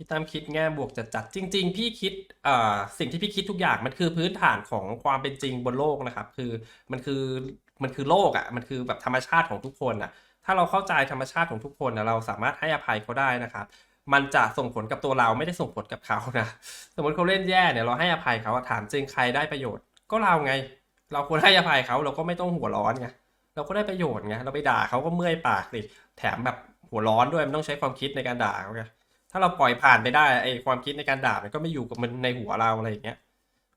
พี่ตั้มคิดแง่บวกจัดจัดจริง ๆ พี่คิดเอ่อสิ่งที่พี่คิดทุกอย่างมันคือพื้นฐานของความเป็นจริงบนโลกนะครับ คือมันคือมันคือโลกอะมันคือแบบธรรมชาติของทุกคนอะ ถ้าเราเข้าใจธรรมชาติของทุกคนนะเราสามารถให้อภัยเขาได้นะครับ มันจะส่งผลกับตัวเราไม่ได้ส่งผลกับเขานะสมมติเขาเล่นแย่เนี่ยเราให้อภัยเขาถามจริงใครได้ประโยชน์ ก็เราไง เราควรให้อภัยเขาเราก็ไม่ต้องหัวร้อนไงเราก็ได้ประโยชน์ไงเราไปด่าเขาก็เมื่อยปากสิแถมแบบหัวร้อนด้วยมันต้องใช้ความคิดในการด่าเขาไง ถ้าเราปล่อยผ่านไปได้ไอความคิดในการด่ามันก็ไม่อยู่กับมันในหัวเราอะไรอย่างเงี้ย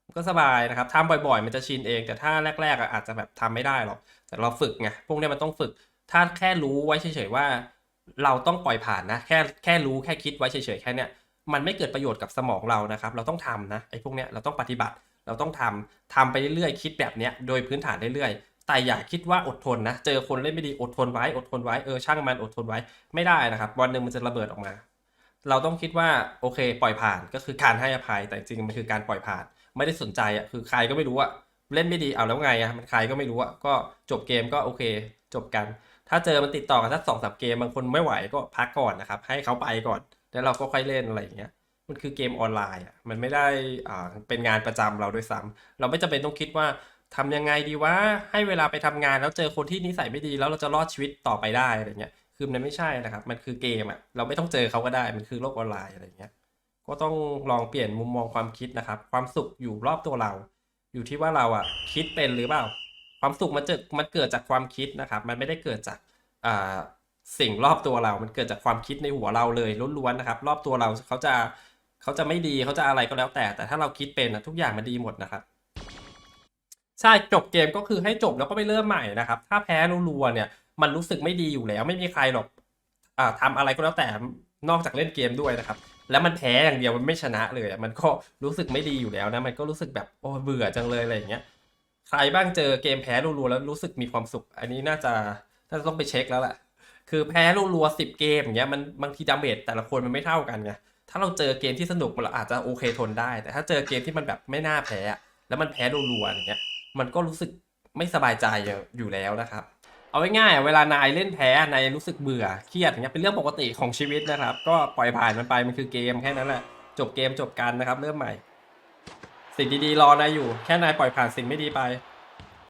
มันก็สบายนะครับทำบ่อยๆ มันจะชินเอง แต่ถ้าแรก ๆอาจจะแบบทำไม่ได้หรอก แต่เราฝึกไง พวกเนี้ยมันต้องฝึก ถ้าแค่รู้ไว้เฉยๆว่า เราต้องปล่อยผ่านนะ แค่แค่รู้แค่คิดไว้เฉยๆแค่เนี้ย มันไม่เกิดประโยชน์กับสมองเรานะครับ เราต้องทำนะไอ้พวกเนี้ยเราต้องปฏิบัติ เราต้องทำทำไปเรื่อยๆ คิดแบบเนี้ย โดยพื้นฐานเรื่อยๆ แต่อย่าคิดว่าอดทนนะ เจอคนเล่นไม่ดีอดทนไว้ อดทนไว้ เออช่างมันอดทนไว้ ไม่ได้นะครับ วันหนึ่งมันจะระเบิดออกมา เราต้องคิดว่าโอเค ปล่อยผ่านก็คือการให้อภัยแต่จริงมันคือการปล่อยผ่าน ไม่ได้สนใจอะคือใครก็ไม่รู้อะเล่นไม่ดีเอาแล้วไงอะมันใครก็ไม่รู้อะก็จบเกมก็โอเค จบกัน ถ้าเจอมันติดต่อกันสักสองสามเกมบางคนไม่ไหวก็พักก่อนนะครับ ให้เขาไปก่อน แล้วเราก็ค่อยเล่นอะไรอย่างเงี้ยมันคือเกมออนไลน์อะมันไม่ได้อ่าเป็นงานประจำเราด้วยซ้ำเราไม่จำเป็นต้องคิดว่าทำยังไงดีว่าให้เวลาไปทำงานแล้วเจอคนที่นิสัยไม่ดีแล้วเราจะรอดชีวิตต่อไปได้อะไรเงี้ย คือมันไม่ใช่นะครับ มันคือเกมอะเราไม่ต้องเจอเขาก็ได้ มันคือโลกออนไลน์อะไรเงี้ย ก็ต้องลองเปลี่ยนมุมมองความคิดนะครับ ความสุขอยู่รอบตัวเรา อยู่ที่ว่าเราอะคิดเป็นหรือเปล่า ความสุขมันเกิดมันเกิดจากความคิดนะครับ มันไม่ได้เกิดจากอ่าสิ่งรอบตัวเรา มันเกิดจากความคิดในหัวเราเลยล้วนๆนะครับ รอบตัวเราเขาจะเขาจะไม่ดีเขาจะอะไรก็แล้วแต่ แต่ถ้าเราคิดเป็นนะทุกอย่างมันดีหมดนะครับใช่จบเกมก็คือให้จบแล้วก็ไปเริ่มใหม่นะครับ ถ้าแพ้รัวๆเนี่ย มันรู้สึกไม่ดีอยู่แล้ว ไม่มีใครหรอกอ่าทำอะไรก็แล้วแต่นอกจากเล่นเกมด้วยนะครับ แล้วมันแพ้อย่างเดียวมันไม่ชนะเลยมันก็รู้สึกไม่ดีอยู่แล้วนะมันก็รู้สึกแบบโอ้เบื่อจังเลยอะไรอย่างเงี้ยใครบ้างเจอเกมแพ้รัวๆแล้วรู้สึกมีความสุข อันนี้น่าจะน่าจะต้องไปเช็คแล้วแหละคือแพ้รัวๆสิบเกมอย่างเงี้ยมันบางทีดาเมจแต่ละคนมันไม่เท่ากันไงถ้าเราเจอเกมที่สนุกเราอาจจะโอเคทนได้ แต่ถ้าเจอเกมที่มันแบบไม่น่าแพ้แล้วมันแพ้รัวๆอย่างเงี้ยมันก็รู้สึกไม่สบายใจอยู่แล้วนะครับ เอาง่ายๆเวลานายเล่นแพ้นายรู้สึกเบื่อเครียดอย่างเงี้ยเป็นเรื่องปกติของชีวิตนะครับ ก็ปล่อยผ่านมันไปมันคือเกมแค่นั้นแหละจบเกมจบกันนะครับ เริ่มใหม่ สิ่งดีๆรอนายอยู่ แค่นายปล่อยผ่านสิ่งไม่ดีไป